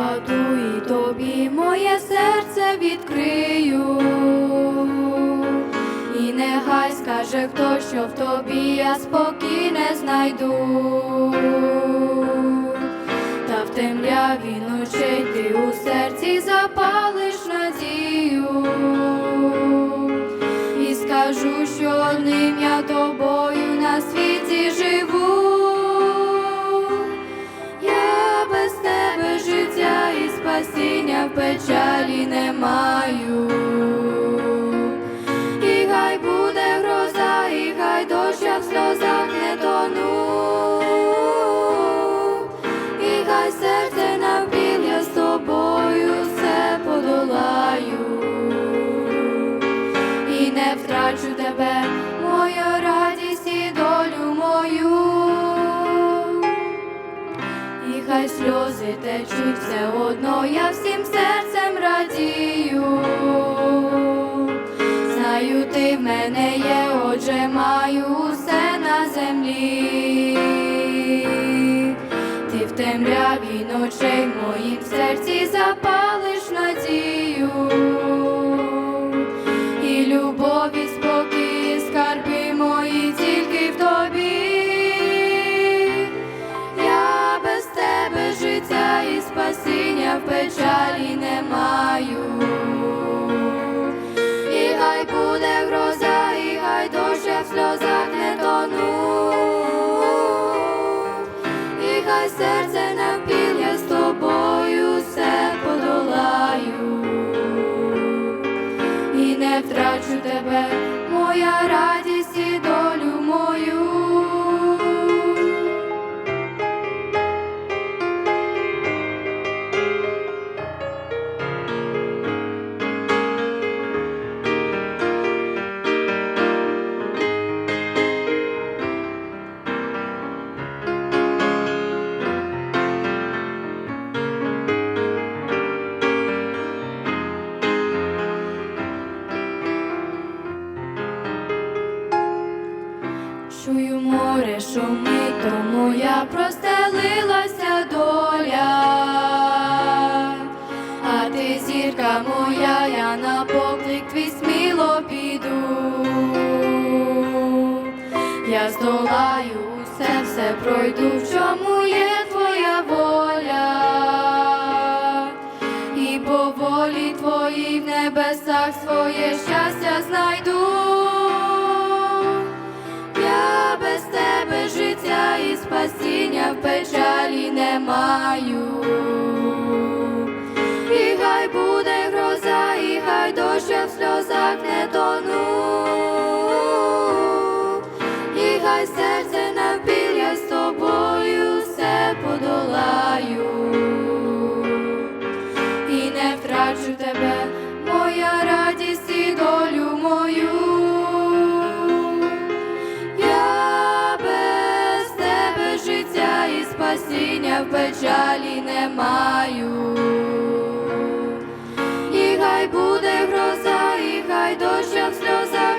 впаду і тобі моє серце відкрию. І нехай скаже хто, що в тобі я спокій не знайду. Та в темряві ночей ти у серці запалиш надію. І скажу, що одним я тобою печалі не маю. І хай буде гроза, і хай дощ я в сльозах не тону. І хай серце навпіл я з тобою все подолаю. І не втрачу тебе, хай сльози течуть все одно, я всім серцем радію. Знаю, ти в мене є, отже маю усе на землі. Ти в темряві ночей в моїм серці запалиш спасіння в печалі не маю. І хай буде гроза, і хай я в сльозах не тону. І хай серце навпіл тому я простелилася доля, а ти зірка моя, я на поклик твій сміло піду. Я здолаю усе, все пройду, в чому є твоя воля, і по волі твоїй в небесах своє щастя знайду. Маю. І хай буде гроза, і хай дощ в сльозах не тону. І хай серце навпіл я з тобою все подолаю. І не втрачу тебе, спасіння в печалі не маю. І хай буде гроза, і хай дощ сльоза.